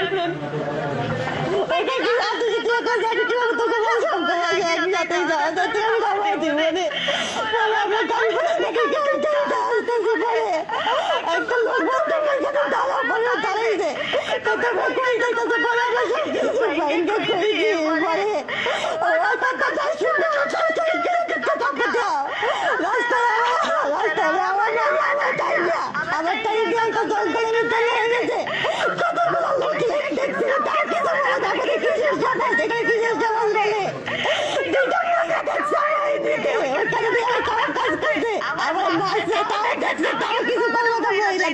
এটা কি আপনি কি তুই কথা আমি কীভাবে যাওয়া যাতে আমি নামাই দিব রে পরে আমরা গাড়ি করে দেখি গাড়ি টাড়িটা আসতেছে পরে একটা লোক বলতে পারছে না দাঁড়া পরে দাঁড়াইছে তো তোমরা কই যাইতেছে পরে আমরা সব কিছু বাইনকে কই দিয়ে পরে ওই কথা তাই শুনে চলে চলে গেলে কিন্তু থাকতে দাও রাস্তায় রাস্তায় আমার নাম আমার টাইমিয়া আমার টাইমিয়া তো জল করে নিতে হয়ে গেছে কতগুলো লোক দেখছি তার কিছু বলে দেখো কিসের জামাই দেখে কিসের জামাই বলে দুটো মহিলা দেখছে আমার দিতে ওখানে দিয়ে আমার খারাপ কাজ করছে আমার মাসে তাও দেখছে তাও কিছু করল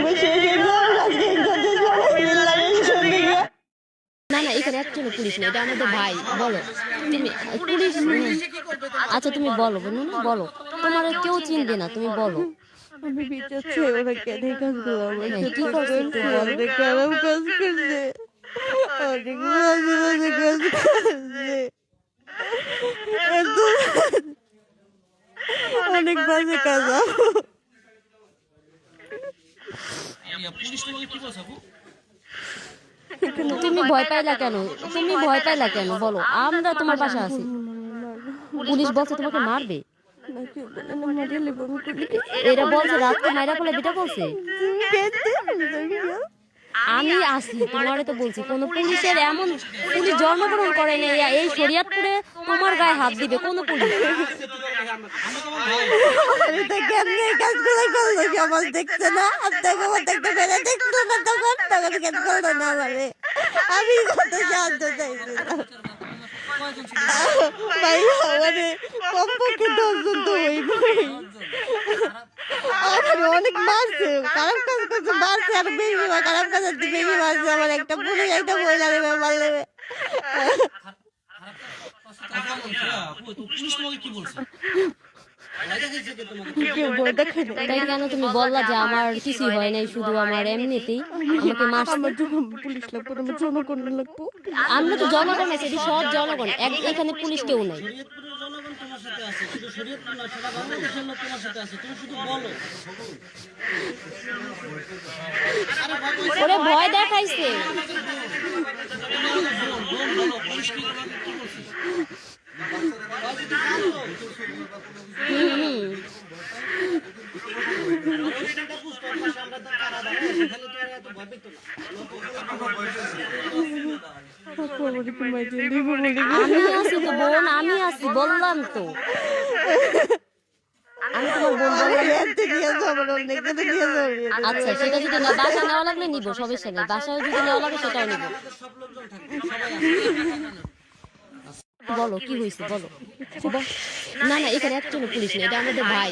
তুমি আচ্ছা তুমি বলো। বলো বলো তোমার কেউ চিনবে না তুমি বলো কি করছে এত- অনেক বাজে কাজ আপু। পুলিশ তোমাকে কি বলছে আপু তুমি ভয় পাইলা কেন? তুমি ভয় পাইলা কেন? বলো আমরা তোমার পাশে আছি। পুলিশ বলছে তোমাকে মারবে। এরা বলছে রাতকে মাইরা ফেলে বিটা বলছে। আমি আসি তোমারে তো বলছি কোন পুলিশের এমন পুলিশ জন্মগ্রহণ করে নাই এই শরিয়াতপুরে তোমার গায়ে হাত দিবে কোন পুলিশ না দেখতে না তখন তখন কেন করল না আমারে আমি কত সাহায্য চাইছিলাম ভাই আমারে কমপক্ষে দশজন তো হইবই অনেক মারছে খারাপ কাজ করছে মারছে আর খারাপ কাজ মারছে আমার একটা একটা মারলে কেন তুমি বললা যে আমার কিছু হয় নাই শুধু আমার এমনিতেই। আমাকে জন্য পুলিশ লাগবো জনগণ লাগবো। আমরা তো জনগণ আছে সব জনগণ। এক- এখানে পুলিশ কেউ নাই। তোমার সাথে আছে শুধু শরীয়তপুর না সারা বাংলাদেশের লোক তোমার সাথে আছে তুমি শুধু বলো ওরে ভয় দেখাইছে। হুম আপু আমার একটু মাইজে দিব বলে আমি আছি তো বোন আমি আছি বললাম তো। আচ্ছা সেটা যদি না বাসা নেওয়া লাগলে নিব সমস্যা নেই বাসায় যদি নেওয়া লাগে সেটাও নিব। বলো কি হয়েছে? বলো। না না এখানে একজন পুলিশ নেই এটা আমাদের ভাই।